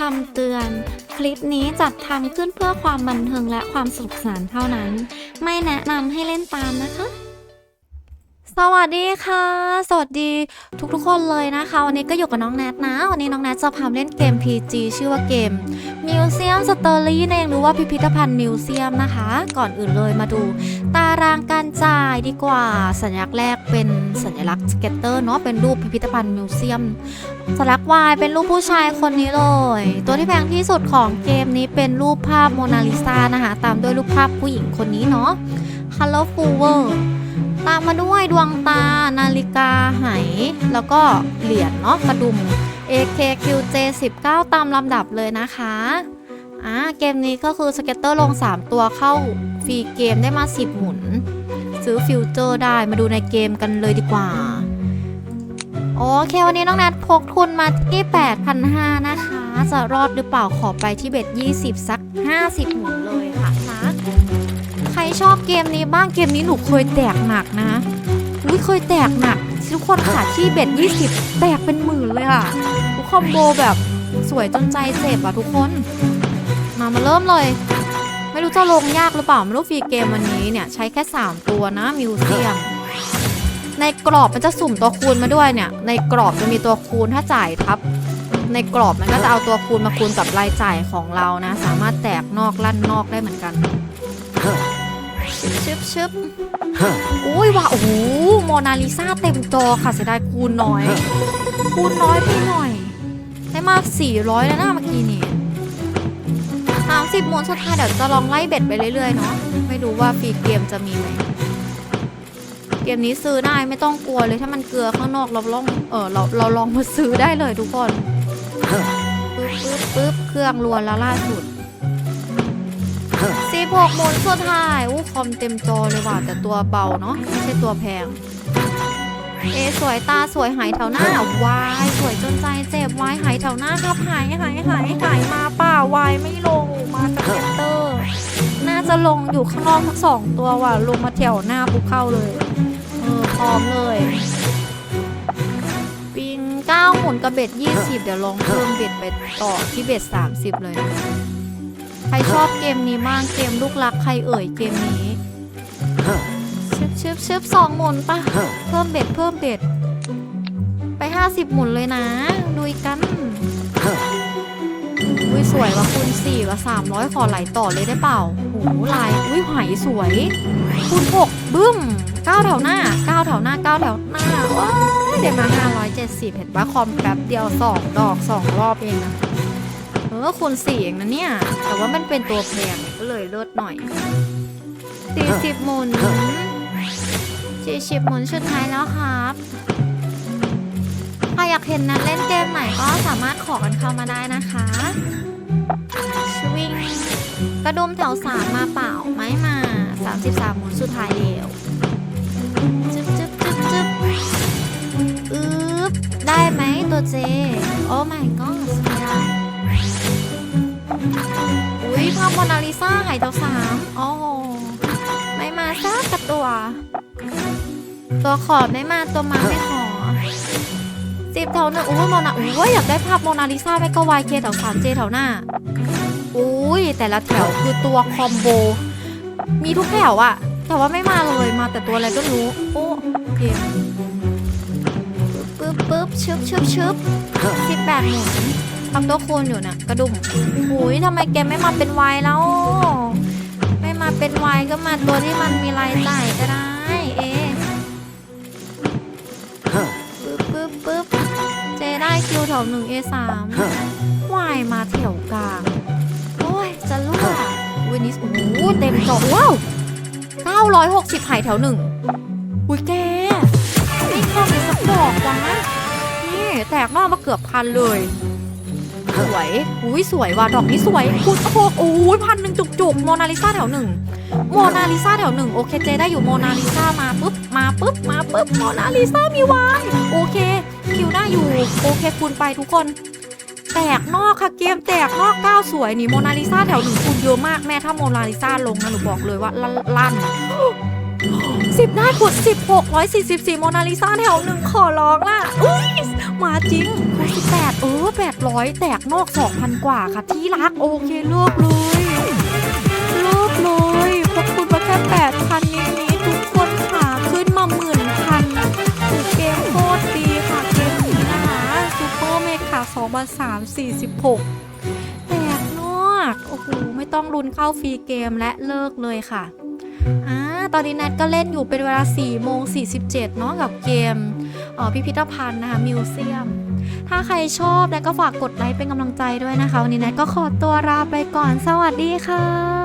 คำเตือน คลิปนี้จัดทำขึ้นเพื่อความบันเทิงและความสนุกสนานเท่านั้น ไม่แนะนำให้เล่นตามนะคะ สวัสดีค่ะ สวัสดีทุกๆคนเลยนะคะ วันนี้ก็อยู่กับน้องแนทนะ วันนี้น้องแนทจะพาเล่นเกม PG ชื่อว่าเกม Museum Story นั่นเองหรือว่าพิพิธภัณฑ์มิวเซียมนะคะ ก่อนอื่นเลยมาดู ตารางการจ่ายดีกว่า สัญลักษณ์แรกเป็นสัญลักษณ์สเก็ตเตอร์เนาะเป็นรูปพิพิธภัณฑ์มิวเซียมสัญลักษณ์ Y เป็นรูปผู้ชายคนนี้เลย ตัวที่แพงที่สุดของเกมนี้เป็นรูปภาพโมนาลิซานะคะ ตามด้วยรูปภาพผู้หญิงคนนี้เนาะ Colorful World ตามมาด้วยดวงตา นาฬิกาไหแล้วก็เหรียญเนาะกระดุม AKQJ 19 ตามลำดับเลยนะคะอ่าเกมนี้ก็คือสเก็ตเตอร์ลง 3 ตัวเข้าฟรีเกมได้มา 10 หมุน ซื้อฟิวเจอร์ได้มาดูในเกมกันเลยดีกว่า โอเค วันนี้น้องนัดพกทุนมาที่ 8,500 นะคะ จะรอดหรือเปล่าขอไปที่เบ็ด20 สัก 50 หมุนเลย ชอบเกมนี้บ้างเกมนี้หนูเคยแตกหนักนะอุ้ยเคยแตกหนักทุกคนค่ะที่เบ็ด20 แตกเป็นหมื่นเลยอะทุกคอมโบแบบสวยจนใจเจ็บอะทุกคน มามาเริ่มเลย ไม่รู้จะลงยากหรือเปล่า ไม่รู้ฟรีเกมวันนี้เนี่ย ใช้แค่ 3 ตัวนะมิวเซียมในกรอบมันจะสุ่มตัวคูณมาด้วยเนี่ย ในกรอบจะมีตัวคูณถ้าจ่ายทับ ในกรอบมันก็จะเอาตัวคูณมาคูณกับรายจ่ายของเรานะ สามารถแตกนอกลั่นนอกได้เหมือนกัน ชึบชึบชึบอุ้ยว่ะโอ้โหโมนาลิซาเต็มจอค่ะเสียดายคูณน้อย คูณน้อยไปหน่อย ได้มา400 แล้วนะเมื่อกี้นี้30หมุนสุดท้ายเดี๋ยวจะลองไล่เบ็ดไปเรื่อยๆเนาะไม่รู้ว่าฟรีเกมจะมีไหมเกมนี้ซื้อได้ไม่ต้องกลัวเลยถ้ามันเกลือข้างนอกเราลองเออเราเราลองมาซื้อได้เลยทุกคนปึ๊บปึ๊บปึ๊บเครื่องรวนแล้วล่าสุดสิบห กหมุนสุดท้ายอู้คอมเต็มจอเลยว่ะแต่ตัวเบาเนาะไม่ใช่ตัวแพง เอสวยตาสวยหายแถวหน้าวายสวยจนใจเจ็บวายหายแถวหน้าครับหายหายหายหายมาป่าวายไม่ลงมาสเก็ตเตอร์ น่าจะลงอยู่ข้างนอกทั้งสองตัวว่ะลงมาแถวหน้าปุ๊บเข้าเลยเออพร้อมเลยปิง9หมุนกับเบ็ด20 เดี๋ยวลองเพิ่มเบ็ดไปต่อที่เบ็ด30 เลยนะ ใครชอบเกมนี้มากเกมลูกรักใครเอ่ยเกมนี้ชึบชึบชึบสองหมุนปะเพิ่มเบ็ดเพิ่มเบ็ด ไป 50 หมุนเลยนะดูอีกันอุ้ยสวยว่ะคูณ4ว่ะ300ขอไหลต่อเลยได้เปล่าโอ้โหลายอุ้ยหายสวยคูณ6บึ้ม9แถวหน้า9แถวหน้า9แถวหน้าว้ายเดี๋ยวมา570เจ็ดสิบเห็นปะคอมแป๊บเดียว2ดอก2รอบเองนะ เออคูณ4เองนะเนี่ย แต่ว่ามันเป็นตัวแพงก็เลยเลิศหน่อย40หมุน40หมุนสุดท้ายแล้วครับใครอยากเห็นนัดเล่นเกมไหนก็สามารถขอกันเข้ามาได้นะคะชวิงกระดุมแถวสามมาเปล่าไม่มา33หมุนสุดท้ายเดียวจึ๊บจึ๊บจึ๊บจึ๊บอึ๊บได้ไหมตัวเจ โอ้ my god โมนาลิซาหายแถวสามโอ้ไม่มาสักกับตัว ตัวขอบไม่มาตัวมาไม่ขอสิบแถวหนึ่งอุ้ยโมนาอุ้ยอยากได้ภาพโมนาลิซาไม่ก็วายเคแถวสามเจแถวหน้าอุ้ยแต่ละแถวคือตัวคอมโบ มีทุกแถวอะแต่ว่าไม่มาเลยมาแต่ตัวอะไรก็รู้โอ้โอเคปึ๊บปึ๊บชึบชึบชึบสิบแปดหมุน ทำตัวคูณอยู่นะกระดุมอุ้ยทำไมแกไม่มาเป็นวายแล้ว ไม่มาเป็นวายก็มาตัวที่มันมีรายจ่ายก็ได้เอะปึ๊บปึ๊บปึ๊บเจได้คิวแถวหนึ่งเอสามวายมาแถวกลางโอ้ยจะรั่ววินิสโอ้โหเต็มจอว้าว960หายแถวหนึ่งอุ้ยแกไม่เข้าไปสักดอกวะนี่แตกนอกมาเกือบพันเลย สวย อุ้ยสวยว่ะดอกนี้สวยคุณโอ้โหโอ้ยพันหนึ่งจุกๆโมนาลิซาแถวหนึ่งโมนาลิซาแถวหนึ่งโอเคเจได้อยู่โมนาลิซามาปุ๊บมาปุ๊บมาปุ๊บโมนาลิซามีวายโอเคคิวได้อยู่โอเคคูณไปทุกคนแตกนอกค่ะเกมแตกนอกก้าวสวยนี่โมนาลิซาแถวหนึ่งคูณเยอะมากแม่ถ้าโมนาลิซาลงนะหนูบอกเลยว่าลั่นลั่นสิบได้ขุดสิบหกร้อยสี่สิบสี่โมนาลิซาแถวหนึ่งขอร้องล่ะอุ้ย มาจริงคูณ18เออ800 แตกนอก 2,000 กว่าค่ะที่รักโอเคเลิกเลยเลิกเลยขอบคุณมาแค่8,000นิดนี้ทุกคนค่ะขึ้นมาหมื่นพันคือเกมโคตรดีค่ะเกมนี้นะคะซูเปอร์เมกา2บาท3 46แตกนอกโอ้โหไม่ต้องลุ้นเข้าฟรีเกมและเลิกเลยค่ะอ่าตอนนี้แนทก็เล่นอยู่เป็นเวลา4โมง47เนาะกับเกม พิพิธภัณฑ์นะคะมิวเซียม ถ้าใครชอบแนทก็ฝากกดไลค์เป็นกำลังใจด้วยนะคะ วันนี้นะก็ขอตัวลาไปก่อนสวัสดีค่ะ